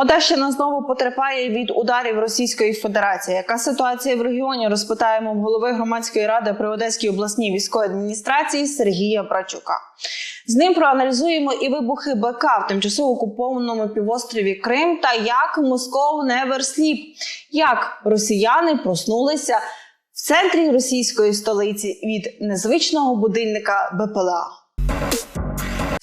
Одещина знову потерпає від ударів Російської Федерації. Яка ситуація в регіоні? Розпитаємо в голови громадської ради при Одеській обласній військовій адміністрації Сергія Брачука. З ним проаналізуємо і вибухи БК в тимчасово окупованому півострові Крим та як Москов never sleep. як росіяни проснулися в центрі російської столиці від незвичного будильника БПЛА.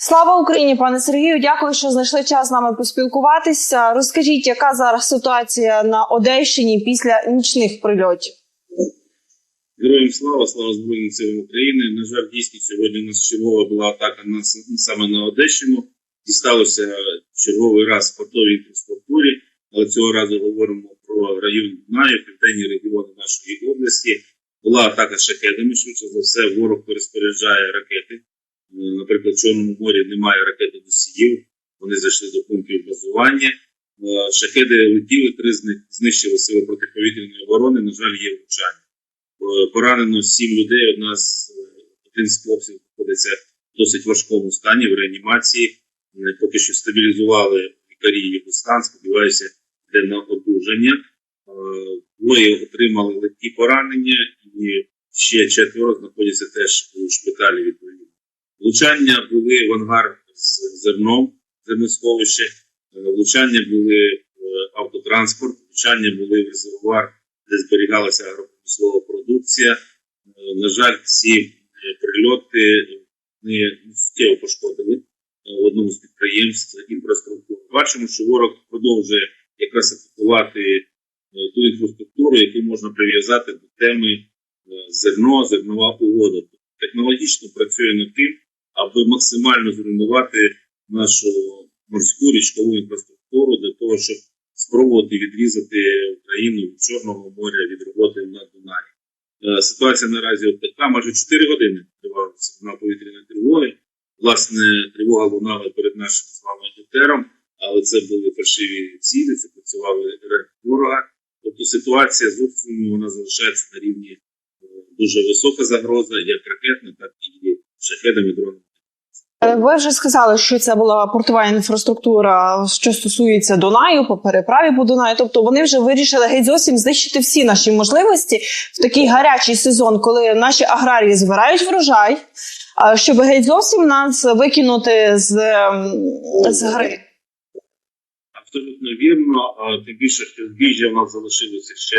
Слава Україні, пане Сергію. Дякую, що знайшли час з нами поспілкуватися. Розкажіть, яка зараз ситуація на Одещині після нічних прильотів? Героям слава, слава Збройним силам України. На жаль, дійсно сьогодні у нас чергова була атака на саме на Одещину. І сталося черговий раз в портовій інфраструктурі, але цього разу говоримо про район Дунаю, південні регіони нашої області. Була атака шахедами. Швидше за все, ворог розпоряджає ракети. Е, Наприклад, в Чорному морі немає ракети носіїв. Вони зайшли до пунктів базування. Е, Шахеди летіли, три з них знищили сили протиповітряної оборони. На жаль, є влучання. Е, Поранено сім людей. Одна з один з хлопців знаходиться в досить важкому стані в реанімації. Поки що стабілізували лікарі його стан. Сподіваюся, йде на одужання. Двоє отримали легкі поранення, і ще четверо знаходяться теж у шпиталі відповідно. Влучання були в ангар з зерном, зерносховище, Е, влучання були в автотранспорт, влучання були в резервуар, де зберігалася агропромислова продукція. Е, На жаль, ці е, прильоти не суттєво пошкодили е, в одному з підприємств інфраструктури. Бачимо, що ворог продовжує якраз атакувати е, ту інфраструктуру, яку можна прив'язати до теми е, зерно, зернова угода. Технологічно працює над тим, аби максимально зруйнувати нашу морську річкову інфраструктуру для того, щоб спробувати відрізати Україну від Чорного моря від роботи на Дунаї. Е, Ситуація наразі така, майже 4 години тривала сигнал повітряної тривоги. Власне, тривога лунала перед нашим з вами етером, але це були фальшиві цілі, це працювали РФ ворога. Тобто ситуація з обстрілами вона залишається на рівні е, дуже висока загроза, як ракетна, так і шахедами дронами. Е, Ви вже сказали, що це була портова інфраструктура, що стосується Дунаю, по переправі по Дунаю. Тобто вони вже вирішили геть зовсім знищити всі наші можливості в такий гарячий сезон, коли наші аграрії збирають врожай, щоб геть зовсім нас викинути з, ем, з гри. Абсолютно вірно. Тим більше, що збіжжя в нас залишилося ще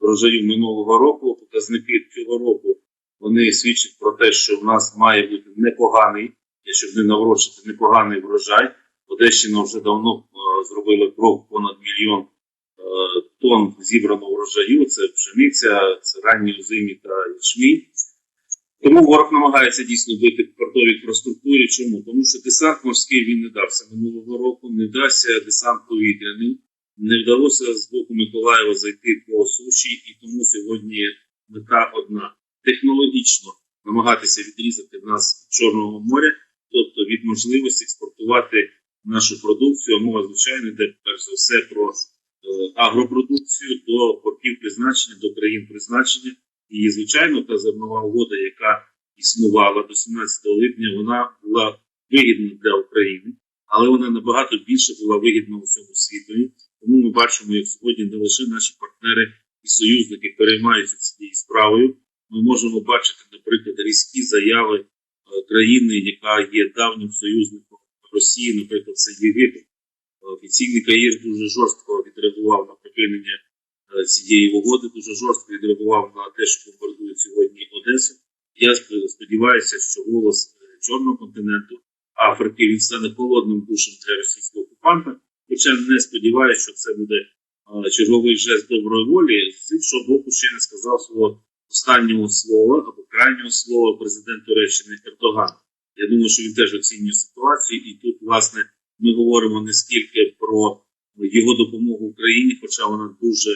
врожаїв минулого року. Показники цього року вони свідчать про те, що в нас має бути непоганий, якщо не наврочити, непоганий врожай. Одещина вже давно е, зробила крок понад мільйон е, тонн зібраного врожаю. Це пшениця, це ранні озимі та ячмінь. Тому ворог намагається дійсно бити в портовій інфраструктурі. Чому? Тому що десант морський він не дався минулого року, не вдався десант повітряний, не вдалося з боку Миколаєва зайти по суші, і тому сьогодні мета одна: технологічно намагатися відрізати нас від Чорного моря, тобто від можливості експортувати нашу продукцію. Мова звичайно йде перш за все про е, агропродукцію до портів призначення, до країн призначення. І, звичайно, та зернова угода, яка існувала до 17 липня, вона була вигідна для України, але вона набагато більше була вигідна усьому світу. Тому ми бачимо, як сьогодні не лише наші партнери і союзники переймаються цією справою. Ми можемо бачити, наприклад, різкі заяви е, країни, яка є давнім союзником Росії, наприклад, це Єгипет. Офіційний Каїр дуже жорстко відреагував на припинення е, цієї угоди, дуже жорстко відреагував на те, що бомбардують сьогодні Одесу. Я сподіваюся, що голос е, Чорного континенту Африки він стане холодним душем для російського окупанта. Хоча не сподіваюся, що це буде е, черговий жест доброї волі. З іншого боку, ще не сказав свого останнього слова або крайнього слова президент Туреччини Ердоган. Я думаю, що він теж оцінює ситуацію, і тут, власне, ми говоримо не скільки про його допомогу Україні, хоча вона дуже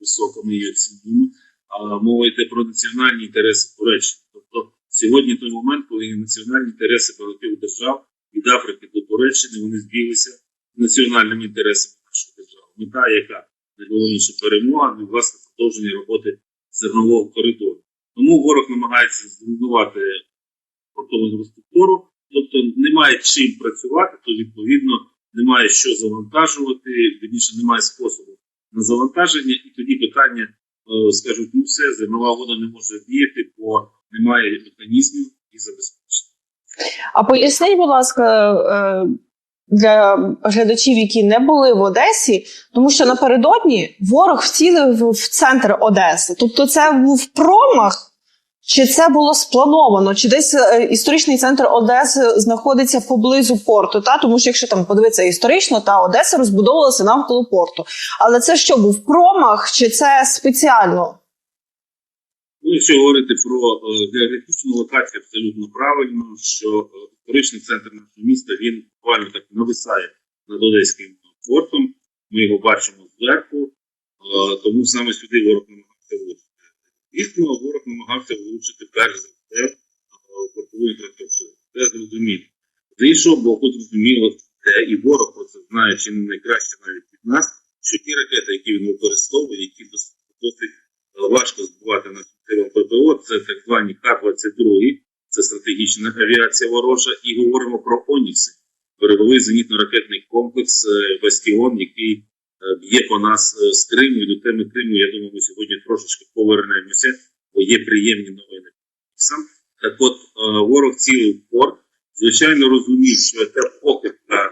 висока, ми її оцінюємо. А мова йде про національні інтереси Туреччини. Тобто сьогодні той момент, коли національні інтереси багатьох держав від Африки до Туреччини вони збіглися з національними інтересами нашої держави. Мета, яка найголовніше перемога, і власне продовження роботи зернового коридору. Тому ворог намагається зруйнувати портову інфраструктуру, тобто немає чим працювати, то відповідно немає що завантажувати, вірніше немає способу на завантаження, і тоді питання е, скажуть: ну все, зернова вода не може діяти, бо немає механізмів і забезпечення. А поясніть, будь ласка, е, для глядачів, які не були в Одесі, тому що напередодні ворог вцілив в центр Одеси. Тобто, це був промах, чи це було сплановано, чи десь е, історичний центр Одеси знаходиться поблизу порту? Та тому що якщо там подивитися історично, та Одеса розбудовувалася навколо порту. Але це що був промах, чи це спеціально? Ну, якщо говорити про е, географічну локацію, абсолютно правильно, що е, історичний центр нашого міста він буквально так нависає над Одеським портом. Ми його бачимо зверху, е, тому саме сюди ворог намагався влучити. Дійсно, ворог намагався влучити перш за все портову інфраструктуру. Це зрозуміло. З іншого боку, зрозуміло, те, і ворог про це знає чи не найкраще навіть від нас, що ті ракети, які він використовує, які дос- досить е, важко збивати на силам ППО, так звані Х-22, це стратегічна авіація ворожа, і говоримо про Онікси, береговий зенітно-ракетний комплекс е, Бастіон, який е, б'є по нас е, з Криму і до теми Криму. Я думаю, ми сьогодні трошечки повернемося, бо є приємні новини. Так от ворог цілий порт, звичайно, розумів, що ця похибка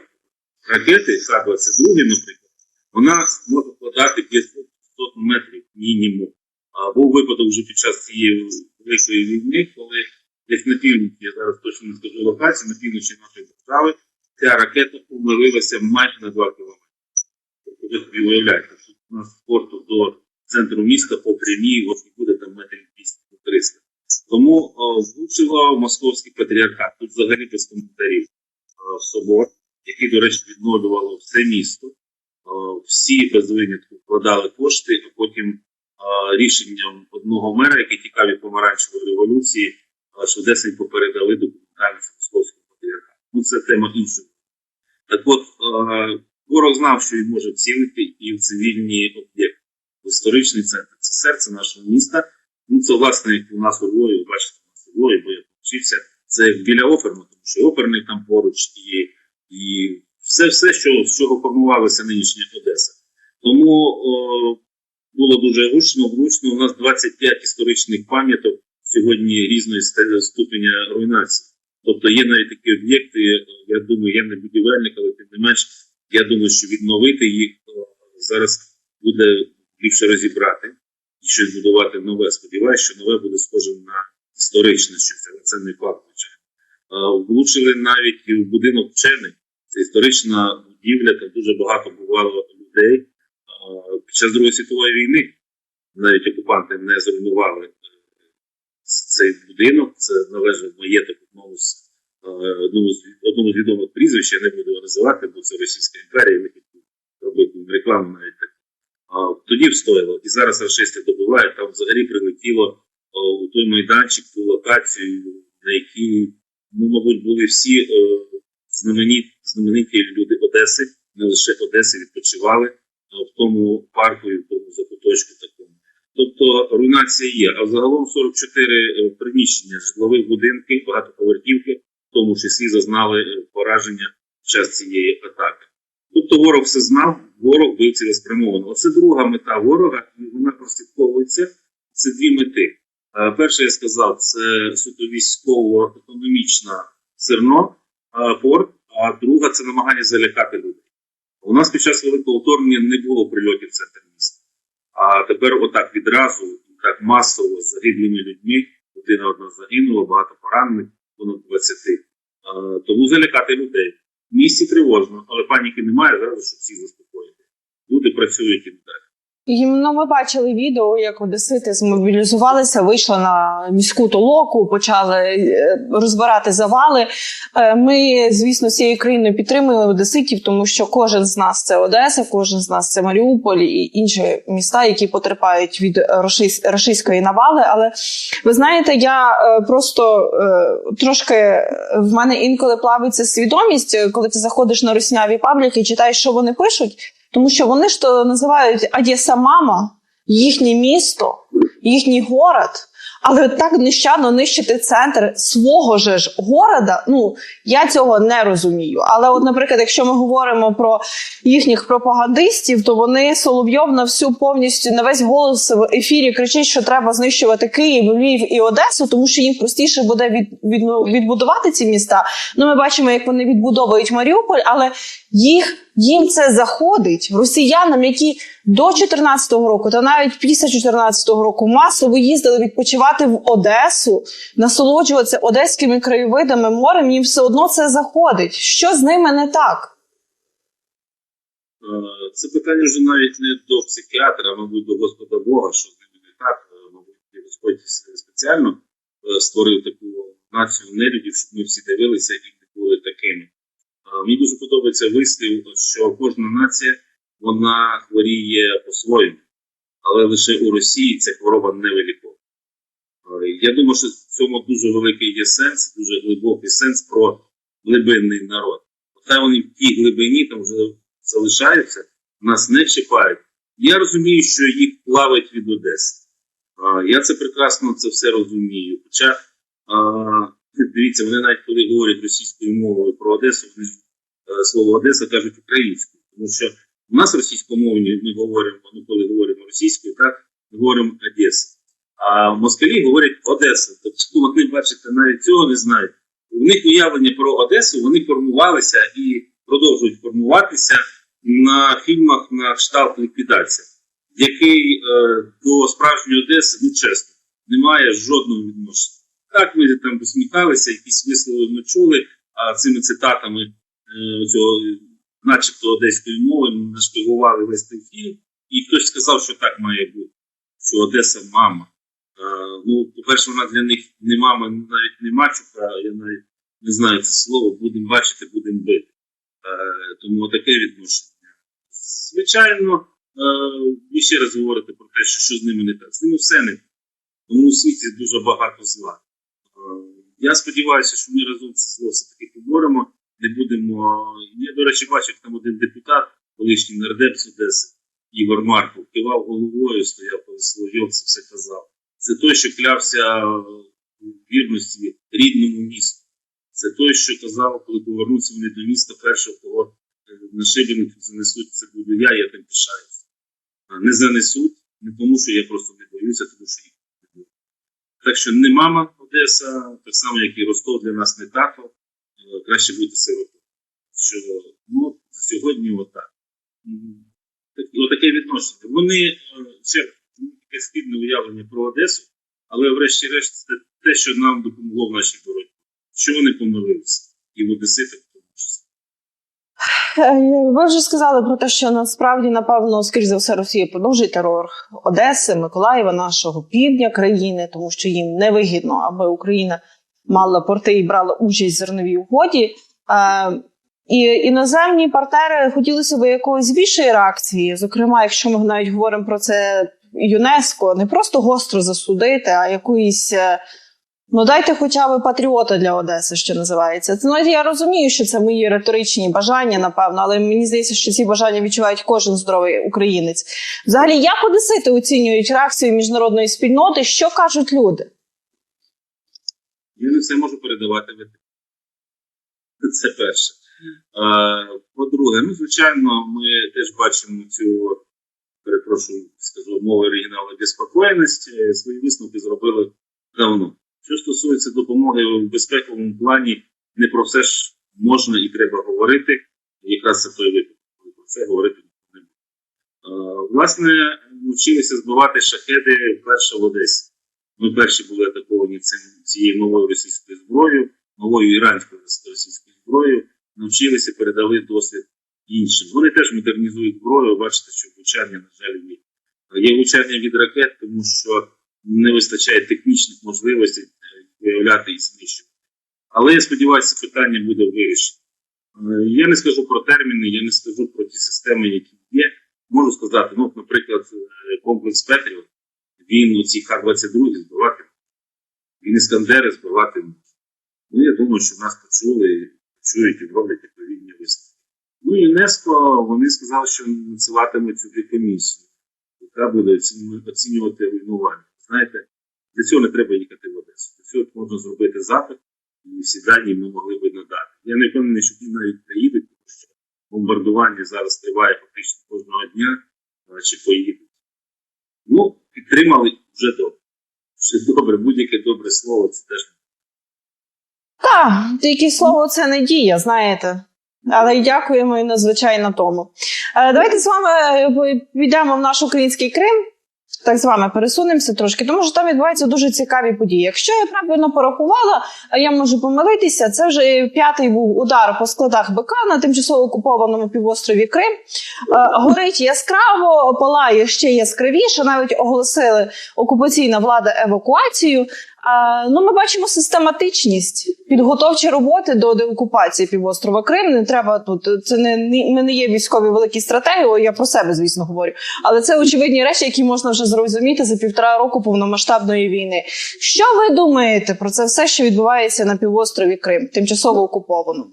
ракети Х-22, наприклад, вона може складати 500 метрів мінімум. А, був випадок вже під час цієї великої війни, коли десь на півночі, я зараз точно не скажу локацію, на півночі нашої держави, ця ракета помилилася майже на 2 кілометри. Тобто ви собі уявляєте, що у нас з порту до центру міста по прямій і буде там метрів 200-300. Тому о, влучило московський патріархат. Тут взагалі без коментарів собор, який, до речі, відновлювало все місто. Всі без винятку вкладали кошти, а потім рішенням одного мера, який тікав від помаранчевої революції, е, швидесенько передали документальність московського патріархату. Ну, це тема іншого. Так от, е, ворог знав, що він може цілити і в цивільні об'єкти. В історичний центр це серце нашого міста. Ну, це, власне, як у нас у Львові, бачите, у нас у Львові, бо я вчився, це біля оперну, тому що оперний там поруч, і, і все, все, що, з чого формувалася нинішня Одеса. Тому о, було дуже гучно, влучно. У нас 25 історичних пам'яток сьогодні різної ступеня руйнації. Тобто є навіть такі об'єкти, я думаю, я не будівельник, але тим не менш, я думаю, що відновити їх е, зараз буде ліпше розібрати і щось будувати нове. Сподіваюся, що нове буде схоже на історичне щось, але це не факт. Е, Влучили навіть в будинок вчених. Це історична будівля, там дуже багато бувало людей. Е, Під час Другої світової війни навіть окупанти не зруйнували е, цей будинок. Це належав маєток одному з е, одному з одному з відомих прізвищ, я не буду називати, бо це Російська імперія, не хотів робити рекламу навіть так. Тоді встояло. І зараз рашисти добивають, там взагалі прилетіло о, у той майданчик, ту локацію, на якій, ну, мабуть, були всі е, знамениті, знамениті люди Одеси, не лише Одеси, відпочивали е, в тому парку і в тому закуточку такому. Тобто руйнація є. А загалом 44 е, приміщення житлових будинків, багатоповерхівки, в тому числі зазнали е, пораження в час цієї атаки. Тобто ворог все знав, ворог бив цілеспрямовано. Оце друга мета ворога, і вона прослідковується. Це дві мети. Е, Перше, я сказав, це суто військово-економічна зерно, е, порт, а друга це намагання залякати людей. У нас під час великого вторгнення не було прильотів в центр міста. А тепер отак відразу, так масово з загиблими людьми, людина одна загинула, багато поранених, понад 20. А, Тому залякати людей. В місті тривожно, але паніки немає, зараз щоб всіх заспокоїти. Люди працюють і далі. І, ну, ми бачили відео, як одесити змобілізувалися, вийшли на міську толоку, почали е, розбирати завали. Е, Ми, звісно, всією країною підтримуємо одеситів, тому що кожен з нас це Одеса, кожен з нас це Маріуполь і інші міста, які потерпають від рашис- рашистської навали. Але ви знаєте, я е, просто трошки в мене інколи плавиться свідомість, коли ти заходиш на русняві пабліки читаєш, що вони пишуть. Тому що вони ж то називають Одеса мама, їхнє місто, їхній город. Але так нещадно нищити центр свого же ж города, ну я цього не розумію. Але, от, наприклад, якщо ми говоримо про їхніх пропагандистів, то вони Соловйов на всю повністю на весь голос в ефірі кричать, що треба знищувати Київ, Львів і Одесу, тому що їм простіше буде від, від, відбудувати ці міста. Ну, ми бачимо, як вони відбудовують Маріуполь, але їх їм це заходить росіянам, які до 2014 року, та навіть після 2014 року масово їздили відпочивати в Одесу, насолоджуватися одеськими краєвидами, морем. Їм все одно це заходить. Що з ними не так? Е, Це питання вже навіть не до психіатра, а мабуть, до Господа Бога, що з ними не так. Е, Мабуть, Господь спеціально е, створив таку націю нелюдів, щоб ми всі дивилися і були такими. Мені дуже подобається вислів, що кожна нація вона хворіє по-своєму, але лише у Росії ця хвороба не вилікована. Е, Я думаю, що в цьому дуже великий є сенс, дуже глибокий сенс про глибинний народ. Хай вони в тій глибині там вже залишаються, нас не чіпають. Я розумію, що їх плавить від Одеси. Я це прекрасно це все розумію. Хоча дивіться, вони навіть коли говорять російською мовою про Одесу, вони слово Одеса кажуть українською, тому що у нас російськомовні ми говоримо, ну коли говоримо російською, так ми говоримо Одеса. А москалі говорять Одеса. Тобто вони, бачите, навіть цього не знають. У них уявлення про Одесу вони формувалися і продовжують формуватися на фільмах на кшталт ліквідація, який е, до справжньої Одеси, ну чесно, не має жодного відношення. Так, ми там посміхалися, якісь вислови ми чули, а цими цитатами е, цього, начебто одеської мови, нашпигували весь той фільм, і хтось сказав, що так має бути, що Одеса мама. Е, ну, по-перше, вона для них не мама, навіть не мачуха, я навіть не знаю це слово, будемо бачити, будемо бити. Е, тому таке відношення. Звичайно, е, ви ще раз говорите про те, що, що з ними не так. З ними все не так. Тому у світі дуже багато зла. Е, я сподіваюся, що ми разом це зло все-таки поборемо. Не будемо. Я, до речі, бачив там один депутат, колишній нардеп з Одеси, Ігор Марков, кивав головою, стояв коли Соловйов це все казав. Це той, що клявся у вірності рідному місту. Це той, що казав, коли повернуться вони до міста, першого, кого на шибеник занесуть, це буду я, я тим пишаюся. Не занесуть, не тому, що я просто не боюся, тому що їх не боюся. Так що не мама Одеса, так само, як і Ростов для нас не тато, краще бути сиротою. Що ну, сьогодні отак. Так- Отаке відношення. Вони е, ще таке спільне уявлення про Одесу, але врешті-решт це те, що нам допомогло в нашій боротьбі. Що вони помилилися? І в тому числі. Е, Ви вже сказали про те, що насправді, напевно, скоріш за все, Росія продовжує терор Одеси, Миколаєва, нашого півдня країни, тому що їм невигідно, аби Україна мала порти і брала участь в зерновій угоді. Е, і іноземні партнери хотілося б якоїсь більшої реакції. Зокрема, якщо ми навіть говоримо про це ЮНЕСКО, не просто гостро засудити, а якоїсь. е, Ну, дайте хоча б патріота для Одеси, що називається. Це ну, я розумію, що це мої риторичні бажання, напевно, але мені здається, що ці бажання відчувають кожен здоровий українець. Взагалі, як одесити оцінюють реакцію міжнародної спільноти? Що кажуть люди? Я не все можу передавати в ефір. Це перше. По-друге, ну, звичайно, ми теж бачимо цю, перепрошую, скажу, мову оригіналу безпокоєності. Свої висновки зробили давно. Що стосується допомоги в безпековому плані, не про все ж можна і треба говорити. Якраз це той випадок, коли про це говорити не. Е, Власне, навчилися збивати шахеди вперше в Одесі. Ми перші були атаковані цим, цією новою російською зброєю, новою іранською російською зброєю, навчилися, передали досвід іншим. Вони теж модернізують зброю, бачите, що влучання, на жаль, є. Є влучання від ракет, тому що не вистачає технічних можливостей е, виявляти і знищувати. Але я сподіваюся, питання буде вирішено. Е, Я не скажу про терміни, я не скажу про ті системи, які є. Можу сказати, ну, наприклад, е, комплекс Петріот, він оці Х-22 збивати, він іскандери збивати. Ну, я думаю, що нас почули, чують і роблять відповідні висновки. Ну, ЮНЕСКО, вони сказали, що надсилатимуть сюди комісію, яка буде оцінювати- руйнування. Знаєте, Для цього не треба їхати в Одесу. Для цього можна зробити запит, і всі дані ми могли би надати. Я не впевнений, що ті навіть приїдуть, тому що бомбардування зараз триває фактично кожного дня, чи поїдуть. Ну, підтримали вже добре. Вже добре, будь-яке добре слово це теж Так, тільки слово це не дія, знаєте. Але дякуємо і надзвичайно тому. Е, Давайте з вами е, підемо в наш український Крим. Так з вами пересунемося трошки, тому що там відбуваються дуже цікаві події. Якщо я правильно порахувала, а я можу помилитися. Це вже п'ятий був удар по складах БК на тимчасово окупованому півострові Крим. Е, Горить яскраво, палає ще яскравіше. Навіть оголосили окупаційна влада евакуацію. Ну, ми бачимо систематичність підготовчі роботи до деокупації півострова Крим. Не треба тут. Це не, ми не є військові великі стратегії. Я про себе, звісно, говорю. Але це очевидні речі, які можна вже зрозуміти за півтора року повномасштабної війни. Що ви думаєте про це все, що відбувається на півострові Крим, тимчасово окупованому?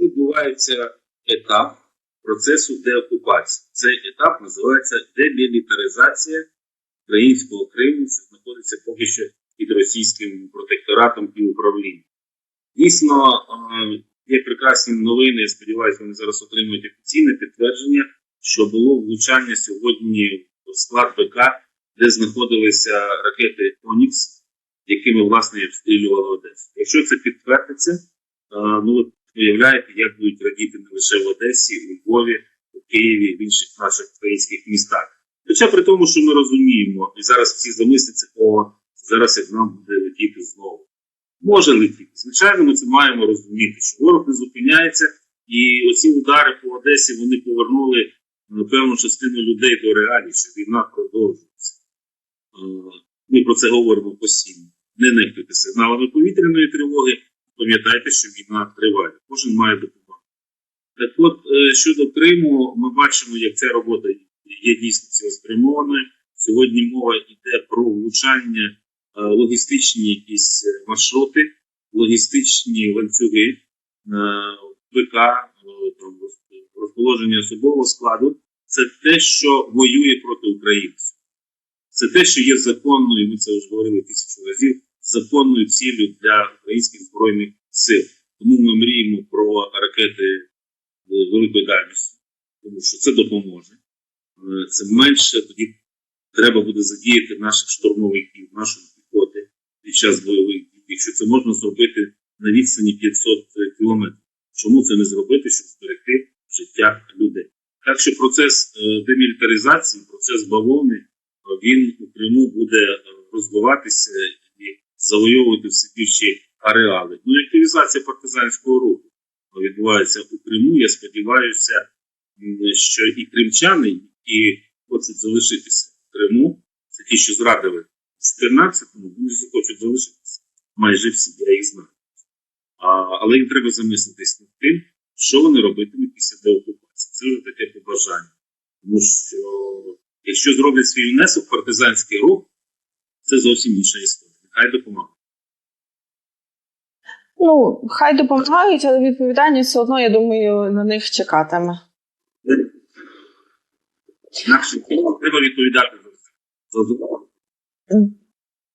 Відбувається етап процесу деокупації. Цей етап називається демілітаризація українського Криму, що знаходиться поки що під російським протекторатом і управлінням. Дійсно, е, є прекрасні новини. Я сподіваюся, вони зараз отримують офіційне підтвердження, що було влучання сьогодні в склад БК, де знаходилися ракети Онікс, якими власне обстрілювали Одесу. Якщо це підтвердиться, е, ну уявляєте, як будуть радіти не лише в Одесі, у Львові, у Києві, в інших наших українських містах. Хоча при тому, що ми розуміємо, і зараз всі замисляться, о, зараз як нам буде летіти знову. Може летіти. Звичайно, ми це маємо розуміти, що ворог не зупиняється, і оці удари по Одесі вони повернули певну частину людей до реалій, що війна продовжується. Е, Ми про це говоримо постійно. Не нехтуйте сигналами повітряної тривоги, пам'ятайте, що війна триває. Кожен має допомагати. Так от, е, щодо Криму, ми бачимо, як ця робота є дійсно цілеспрямованою. Сьогодні мова йде про влучання е, логістичні якісь е, маршрути, логістичні ланцюги, е, роз- розположення особового складу. Це те, що воює проти українців. Це те, що є законною, ми це вже говорили тисячу разів, законною ціллю для українських збройних сил. Тому ми мріємо про ракети великої дальності, тому що це допоможе. Це менше тоді треба буде задіяти наших штурмовиків, нашої піхоти під час бойових дій. Якщо це можна зробити на відстані 500 кілометрів, чому це не зробити, щоб зберегти життя людей? Так що процес е, демілітаризації, процес бавовни, е, він у Криму буде е, розвиватися і завойовувати все більші ареали. Ну і активізація партизанського руху відбувається у Криму. Я сподіваюся, що і кримчани, і хочуть залишитися в Криму, це ті, що зрадили в 14-му, вони захочуть залишитися. Майже всі, я їх знаю. А, але їм треба замислитись над тим, що вони робитимуть після деокупації. Це вже таке побажання. Тому що якщо зроблять свій внесок партизанський рух, це зовсім інша історія. Нехай допомагає. Ну, хай допомагають, але відповідальність все одно, я думаю, на них чекатиме. Інакше треба відповідати за це.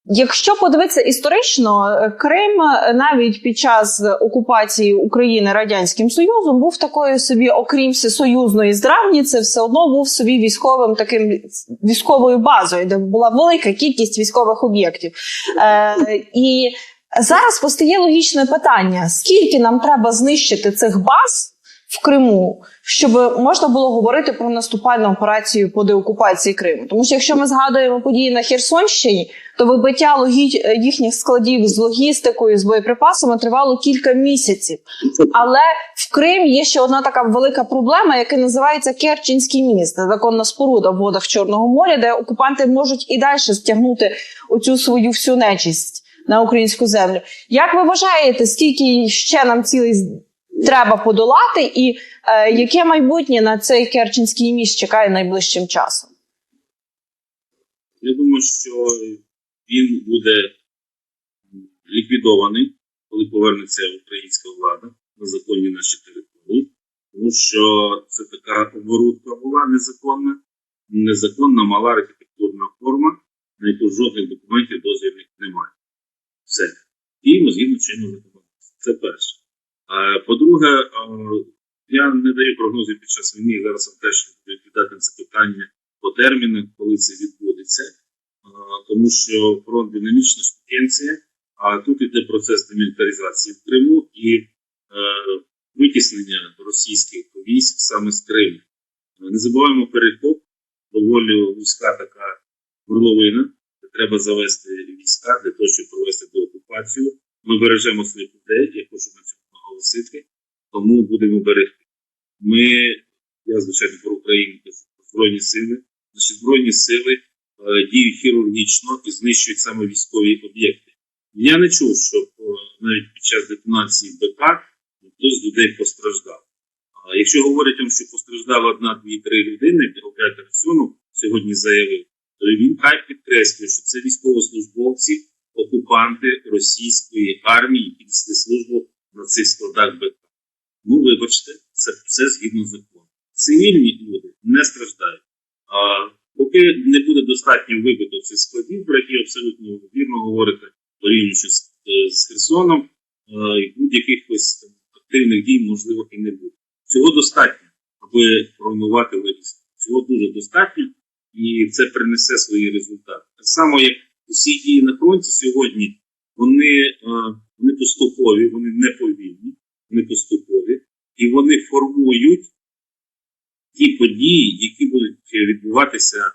Якщо подивитися історично, Крим навіть під час окупації України радянським союзом був такою собі, окрім всесоюзної здравниці, все одно був собі військовим таким військовою базою, де була велика кількість військових об'єктів. Е, і зараз постає логічне питання: скільки нам треба знищити цих баз? В Криму, щоб можна було говорити про наступальну операцію по деокупації Криму, тому що якщо ми згадуємо події на Херсонщині, то вибиття логі... їхніх складів з логістикою, з боєприпасами тривало кілька місяців. Але в Крим є ще одна така велика проблема, яка називається Керченський міст, законна споруда в водах Чорного моря, де окупанти можуть і далі стягнути оцю свою всю нечисть на українську землю. Як ви вважаєте, скільки ще нам цілий треба подолати, і е, яке майбутнє на цей Керченський міст чекає найближчим часом? Я думаю, що він буде ліквідований, коли повернеться українська влада на законні наші території, тому що це така оборудка була незаконна, незаконна мала архітектурна форма, на яку жодних документів дозвільних немає. Все. Діємо згідно чинного законодавства. Це перше. Е, По-друге, е, я не даю прогнозів під час війни. Зараз вам теж відповідати на це питання по термінах, коли це відбудеться, Е, тому що фронт динамічна штукенція, а тут іде процес демілітаризації в Криму і витіснення російських військ саме з Криму. Не забуваємо перехоп, доволі вузька така горловина, де треба завести війська для того, щоб провести деокупацію. Ми бережемо своїх людей, я хочу на цьому наголосити, тому будемо берегти. Ми, я звичайно про Україну про Збройні сили. Наші Збройні сили е, діють хірургічно і знищують саме військові об'єкти. Я не чув, що е, навіть під час детонації БК хтось людей постраждав. А якщо говорять, що постраждала одна, дві, три людини, оператор Аксьонов сьогодні заявив, то він хай підкреслює, що це військовослужбовці, окупанти російської армії, які несли службу на цих складах БК. Ну, вибачте, це все згідно закону. Цивільні люди не страждають. А поки не буде достатньо вибито цих складів, про які абсолютно вірно говорите, порівнюючи з, е, з Херсоном, е, і будь-яких активних дій можливо і не буде. Цього достатньо, аби руйнувати логістику. Цього дуже достатньо, і це принесе свої результати. Так само, як усі дії на фронті сьогодні, вони, е, вони поступові, вони не повільні, вони поступові, і вони формують ті події, які будуть відбуватися е,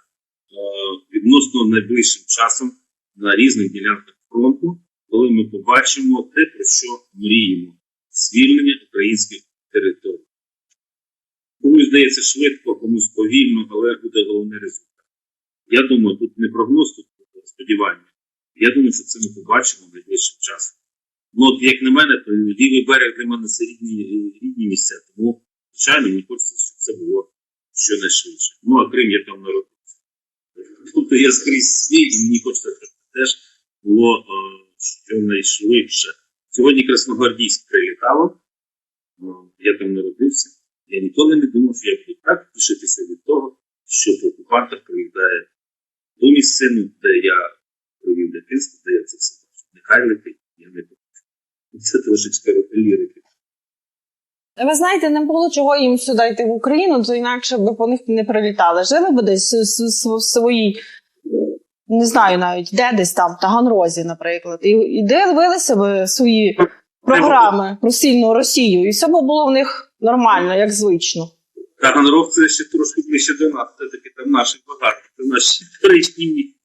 відносно найближчим часом на різних ділянках фронту, коли ми побачимо те, про що мріємо звільнення українських територій. Комусь здається швидко, комусь повільно, але буде головний результат. Я думаю, тут не прогноз, тут сподівання. Я думаю, що це ми побачимо найближчим часом. Ну, от як на мене, то лівий берег для мене це рідні, рідні місця, тому, звичайно, мені хочеться, щоб це було щонайшвидше. Ну, а Крим я там народився. Тобто я скрізь свій, і мені хочеться, щоб це теж було е, щонайшвидше. Сьогодні Красногвардійськ прилітало, е, я там народився. Я ніколи не думав, що я буду так тішитися від того, що по окупантах прилітає ту місцину, де я провів дитинство, де я це все бачу. Нехай летить, я не буду. Це трошечки лірики. Ви знаєте, не було чого їм сюди йти в Україну, то інакше б по них не прилітали. Жили б десь в в своїй, не знаю навіть, де десь там, Таганрозі, наприклад, і, і дивилися б свої програми про сильну Росію, і все б було в них нормально, як звично. Таганрог це ще трошки ближче до нас, це таки там наші багато, це наші історичні місця.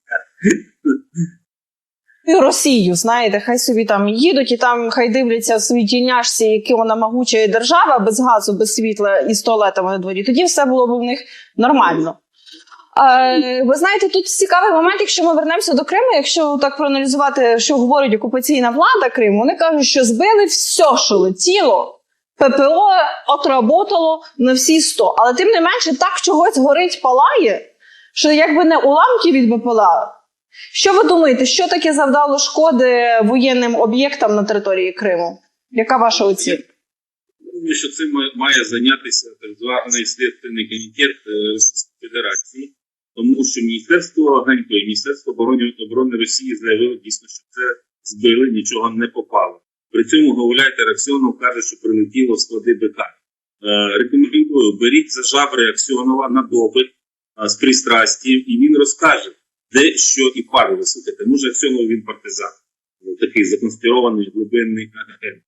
Росію, знаєте, хай собі там їдуть і там хай дивляться в своїй тільняшці, які вона могуча держава без газу, без світла і з туалетами на дворі. Тоді все було б в них нормально. Е, ви знаєте, тут цікавий момент, якщо ми вернемося до Криму, якщо так проаналізувати, що говорить окупаційна влада Криму, вони кажуть, що збили все, що летіло. ППО отработало на всі 100. Але тим не менше, так чогось горить, палає, що якби не уламки від БПЛА, що ви думаєте, що таке завдало шкоди воєнним об'єктам на території Криму? Яка ваша оцінка? Думаю, що цим має- зайнятися так званий слідственний комітет е, Російської Федерації, тому що Міністерство Генько і Міністерство оборони, оборони Росії заявило дійсно, що це збили, нічого не попало. При цьому Гауляйте Аксьонов каже, що прилетіло в склади БК. Е, рекомендую, беріть за жабри Аксьонова на допит е, з пристрастієм, і він розкаже, де що і падало. Слухайте, може Аксьонов він партизан, Ну, такий законспірований глибинний агент.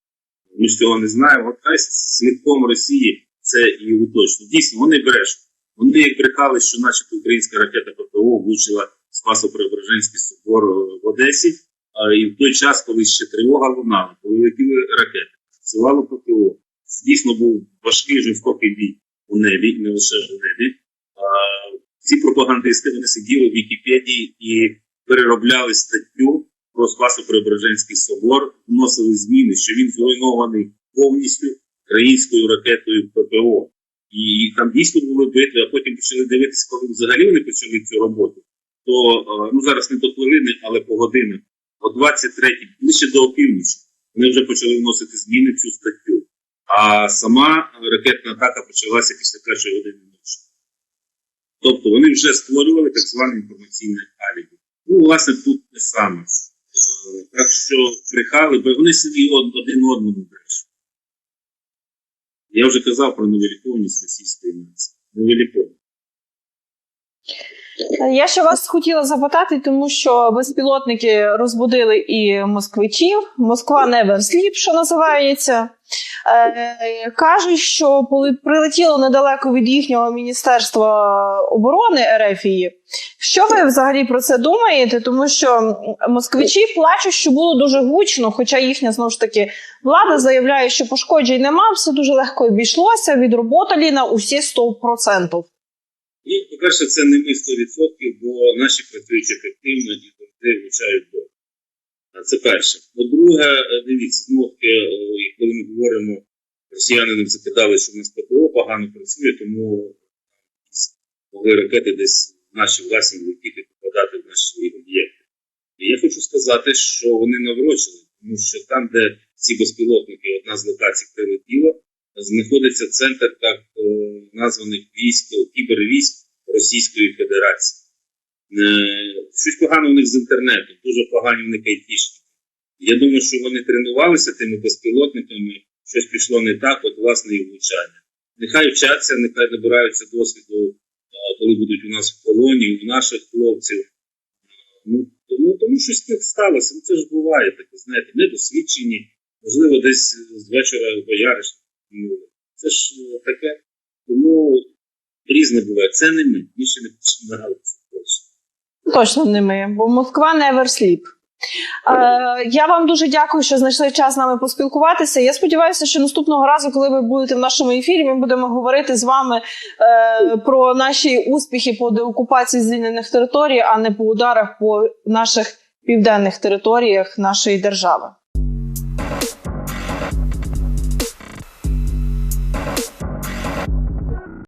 Ми ж цього не знаємо. От хай слідком Росії це і уточно. Дійсно, вони брешуть. Вони як брехали, що начебто українська ракета ППО влучила Спасо-Преображенський собор е, в Одесі. А, і в той час, коли ще тривога лунала, коли летіли ракети, силало ППО. Це дійсно був важкий жорстокий бій у небі, не лише у небі. А, ці пропагандисти вони сиділи в Вікіпедії і переробляли статтю про Спасо-Преображенський собор, вносили зміни, що він зруйнований повністю українською ракетою ППО. І там дійсно були битви, а потім почали дивитися, коли взагалі вони почали цю роботу. То е, ну зараз не до хвилини, але по годинах, о 23-й, ближче до опівночі, вони вже почали вносити зміни в цю статтю. А сама ракетна атака почалася після першої години ночі. Тобто вони вже створювали так зване інформаційне алібі. Ну, власне, тут те саме. Е, Так що брехали, бо вони собі один одному брешуть. Я вже казав про невиліковність російської нації. Невиліковність. Я ще вас хотіла запитати, тому що безпілотники розбудили і москвичів. Москва never sleep, що називається. Е, кажуть, що прилетіло недалеко від їхнього міністерства оборони Ерефії. Що ви взагалі про це думаєте? Тому що москвичі плачуть, що було дуже гучно, хоча їхня знову ж таки влада заявляє, що пошкоджень нема, все дуже легко обійшлося, відроботали на усі 100%. І, по-перше, це не ми 100%, бо наші працюють ефективно і завжди влучають добре. Це перше. По-друге, е, дивіться, знову е, коли ми говоримо, росіяни нам закидали, що в нас ППО погано працює, тому могли ракети десь наші власні летіти попадати в наші об'єкти. І я хочу сказати, що вони наврочили, тому що там, де ці безпілотники, одна з локацій прилетіла, знаходиться центр так е, названих військ, кібервійськ Російської Федерації. Е, щось погано у них з інтернетом, дуже погані в них айтішки. Я думаю, що вони тренувалися тими безпілотниками, щось пішло не так, от власне і влучання. Нехай вчаться, нехай набираються досвіду, е, коли будуть у нас в полоні, у наших хлопців. Ну, тому, тому щось так сталося. Ну, це ж буває таке, знаєте, недосвідчені, можливо, десь з вечора бояриш. Ну, це ж е, таке. Тому різне буває. Це не ми. Ми ще не це точно. Точно не ми, бо Москва never sleep. Е, я вам дуже дякую, що знайшли час з нами поспілкуватися. Я сподіваюся, що наступного разу, коли ви будете в нашому ефірі, ми будемо говорити з вами е, про наші успіхи по деокупації звільнених територій, а не по ударах по наших південних територіях нашої держави.